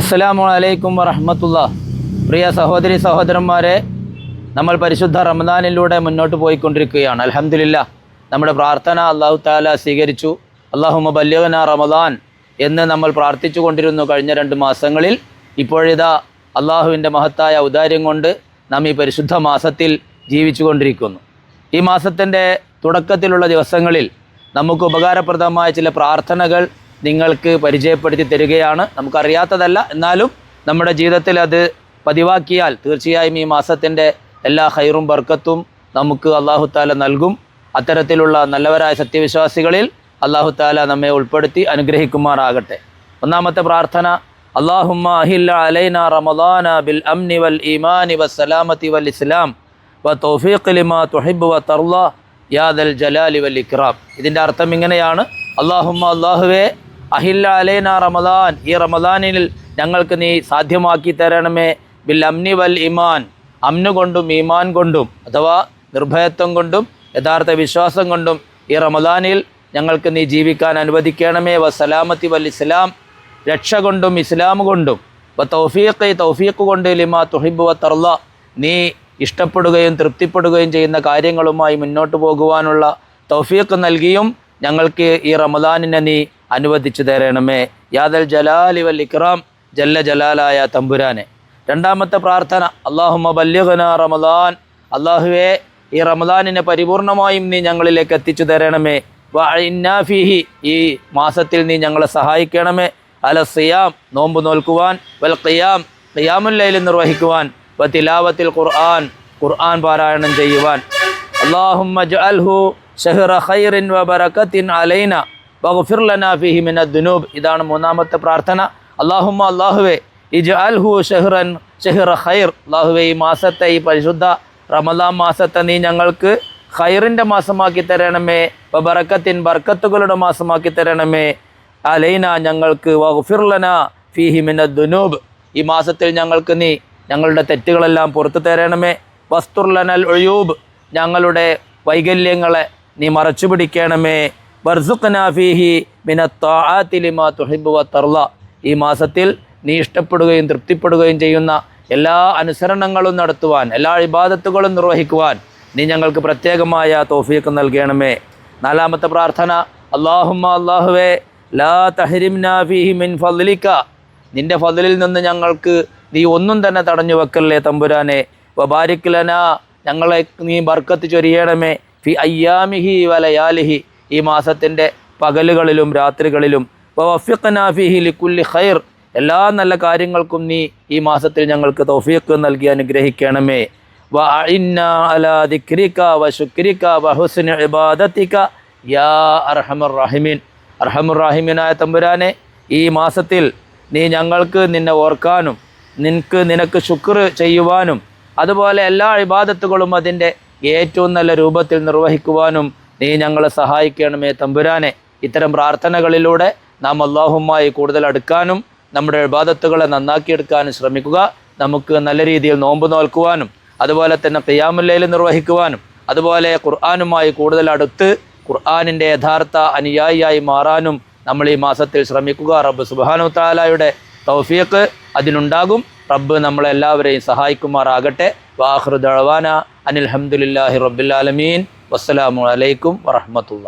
അസ്സലാമു അലൈക്കും വറഹമത്തുള്ള. പ്രിയ സഹോദരി സഹോദരന്മാരെ നമ്മൾ പരിശുദ്ധ റമദാനിലൂടെ മുന്നോട്ട് പോയിക്കൊണ്ടിരിക്കുകയാണ്. അലഹമില്ല നമ്മുടെ പ്രാർത്ഥന അള്ളാഹു താല സ്വീകരിച്ചു. അള്ളാഹുമ ബല്യവന റമദാൻ എന്ന് നമ്മൾ പ്രാർത്ഥിച്ചു കൊണ്ടിരുന്നു കഴിഞ്ഞ രണ്ട് മാസങ്ങളിൽ. ഇപ്പോഴിതാ അള്ളാഹുവിന്റെ മഹത്തായ ഔദാര്യം കൊണ്ട് നാം ഈ പരിശുദ്ധ മാസത്തിൽ ജീവിച്ചു കൊണ്ടിരിക്കുന്നു ഈ മാസത്തിന്റെ തുടക്കത്തിലുള്ള ദിവസങ്ങളിൽ നമുക്ക് ഉപകാരപ്രദമായ ചില പ്രാർത്ഥനകൾ നിങ്ങൾക്ക് പരിചയപ്പെടുത്തി തരികയാണ്. നമുക്കറിയാത്തതല്ല. എന്നാലും നമ്മുടെ ജീവിതത്തിൽ അത് പതിവാക്കിയാൽ തീർച്ചയായും ഈ മാസത്തിന്റെ എല്ലാ ഹൈറും ബർക്കത്തും നമുക്ക് അള്ളാഹു താല നൽകും. അത്തരത്തിലുള്ള നല്ലവരായ സത്യവിശ്വാസികളിൽ അള്ളാഹു താല നമ്മെ ഉൾപ്പെടുത്തി അനുഗ്രഹിക്കുമാറാകട്ടെ. ഒന്നാമത്തെ പ്രാർത്ഥന അള്ളാഹുമ്മ അഹില്ല അലൈന റമദാന ബിൽ അംനി വൽ ഈമാനി വസ്സലാമത്തി വൽ ഇസ്ലാം വ തൗഫീഖ് തുഹിബ് വ തർല യാദൽ ജലാലി വൽ ഇക്രാം. ഇതിന്റെ അർത്ഥം ഇങ്ങനെയാണ്. അള്ളാഹുമ്മ അള്ളാഹുവേ അഹില്ല അലേന റമദാൻ. ഈ റമദാനിൽ ഞങ്ങൾക്ക് നീ സാധ്യമാക്കി തരണമേ. ബിൽ അംനി വൽ ഇമാൻ അമ്നു കൊണ്ടും ഈമാൻ കൊണ്ടും അഥവാ നിർഭയത്വം കൊണ്ടും യഥാർത്ഥ വിശ്വാസം കൊണ്ടും ഈ റമദാനിൽ ഞങ്ങൾക്ക് നീ ജീവിക്കാൻ അനുവദിക്കണമേ. വ സലാമത്തി വൽ ഇസ്ലാം രക്ഷ കൊണ്ടും ഇസ്ലാം കൊണ്ടും. വ തൗഫീഖ് തൗഫീഖ് കൊണ്ട് ലിമാ തുഹിബ് വ തർല നീ ഇഷ്ടപ്പെടുകയും തൃപ്തിപ്പെടുകയും ചെയ്യുന്ന കാര്യങ്ങളുമായി മുന്നോട്ട് പോകുവാനുള്ള തൗഫീഖ് നൽകിയും ഞങ്ങൾക്ക് ഈ റമദാനിനെ നീ അനുവദിച്ചു തരണമേ. യാദൽ ജലാലി വൽ ഇക്രാം ജല്ല ജലാലായ തമ്പുരാനെ. രണ്ടാമത്തെ പ്രാർത്ഥന അള്ളാഹുമ ബല്യഹന റമദാൻ. അള്ളാഹുവേ ഈ റമദാനിനെ പരിപൂർണമായും നീ ഞങ്ങളിലേക്ക് എത്തിച്ചു തരണമേ. വഇന്നാഫിഹി ഈ മാസത്തിൽ നീ ഞങ്ങളെ സഹായിക്കണമേ. അല സിയാം നോമ്പ് നോൽക്കുവാൻ. വൽ ഖിയാം ഖിയാമുല്ലയിൽ നിർവഹിക്കുവാൻ. വ തിലാവത്തിൽ ഖുർആൻ ഖുർആൻ പാരായണം ചെയ്യുവാൻ. അള്ളാഹുമ്മ ജഅൽഹു ഷഹ്റ ഖൈറിൻ വ ബറകത്തിൻ അലൈന. ബഗ്ഫിർ മിന ദുനൂബ്. ഇതാണ് മൂന്നാമത്തെ പ്രാർത്ഥന. അള്ളാഹുമ്മ അള്ളാഹുവേ ഇജ് അൽ ഹു ഷെഹ്റൻ ഷെഹ്റ ഖൈർ. അള്ളാഹുവേ ഈ മാസത്തെ ഈ പരിശുദ്ധ റമദാൻ മാസത്തെ നീ ഞങ്ങൾക്ക് ഖൈറിന്റെ മാസമാക്കി തരണമേ. ബറക്കത്തിൻ ബർക്കത്തുകളുടെ മാസമാക്കി തരണമേ. അലൈന ഞങ്ങൾക്ക് വഹുഫിർലന ഫിഹിമിന ദുനൂബ്. ഈ മാസത്തിൽ ഞങ്ങൾക്ക് നീ ഞങ്ങളുടെ തെറ്റുകളെല്ലാം പുറത്തു തരണമേ. വസ്തുർലനൽ ഒഴൂബ് ഞങ്ങളുടെ വൈകല്യങ്ങളെ നീ മറച്ചു പിടിക്കണമേ ബർസുഖനാഫിഹി മിനത്താത്തിലിമാ തുഹിബ് വത്തർല ഈ മാസത്തിൽ നീ ഇഷ്ടപ്പെടുകയും തൃപ്തിപ്പെടുകയും ചെയ്യുന്ന എല്ലാ അനുസരണങ്ങളും നടത്തുവാൻ എല്ലാ ഇബാദത്തുകളും നിർവഹിക്കുവാൻ നീ ഞങ്ങൾക്ക് പ്രത്യേകമായ തോഫീക്ക് നൽകണമേ. നാലാമത്തെ പ്രാർത്ഥന അള്ളാഹുമ്മ അള്ളാഹുവേ ലാ തഹരിം ഫീഹി മിൻ ഫലിക്ക നിന്റെ ഫതിലിൽ നിന്ന് ഞങ്ങൾക്ക് നീ ഒന്നും തന്നെ തടഞ്ഞു വെക്കല്ലേ തമ്പുരാനെ. വബാരിക്ലന ഞങ്ങളെ നീ ബർക്കത്ത് ചൊരിയണമേ. ഫി അയ്യാമിഹി വലയാലിഹി. ഈ മാസത്തിന്റെ പകലുകളിലും രാത്രികളിലും വഫിഖന ഫിഹി ലിക്കുല്ലി ഖൈർ എല്ലാ നല്ല കാര്യങ്ങൾക്കും നീ ഈ മാസത്തിൽ ഞങ്ങൾക്ക് തൗഫീഖ് നൽകി അനുഗ്രഹിക്കണമേ. വ അഇന്ന അലാ വ ശുക്രിക വ ഹുസ്നി ഇബാദത്തിക യാ അർഹമർ റഹിമീൻ. അർഹമർ തമ്പുരാനെ ഈ മാസത്തിൽ നീ ഞങ്ങൾക്ക് നിന്നെ ഓർക്കാനും നിനക്ക് നിനക്ക് ശുക്ർ ചെയ്യുവാനും അതുപോലെ എല്ലാ ഇബാദത്തുകളും അതിന്റെ ഏറ്റവും നല്ല രൂപത്തിൽ നിർവഹിക്കുവാനും നീ ഞങ്ങളെ സഹായിക്കണമേ തമ്പുരാനെ. ഇത്തരം പ്രാർത്ഥനകളിലൂടെ നാം അള്ളാഹുമായി കൂടുതൽ അടുക്കാനും നമ്മുടെ ഇബാദത്തുകളെ നന്നാക്കിയെടുക്കാനും ശ്രമിക്കുക. നമുക്ക് നല്ല രീതിയിൽ നോമ്പ് നോൽക്കുവാനും അതുപോലെ തന്നെ പെയ്യാമുല്ലയിൽ നിർവഹിക്കുവാനും അതുപോലെ ഖുർആാനുമായി കൂടുതൽ അടുത്ത് ഖുർആാനിന്റെ യഥാർത്ഥ അനുയായിയായി മാറാനും നമ്മൾ ഈ മാസത്തിൽ ശ്രമിക്കുക. റബ്ബ് സുബാനു താലായുടെ തൗഫീഖ് അതിനുണ്ടാകും. റബ്ബ് നമ്മളെല്ലാവരെയും സഹായിക്കുമാറാകട്ടെ. വാഹൃദ് അനിൽ അഹമ്മദില്ലാഹി റബ്ബുലാലമീൻ വസ്സലാമു അലൈക്കും വറഹമത്തുള്ള.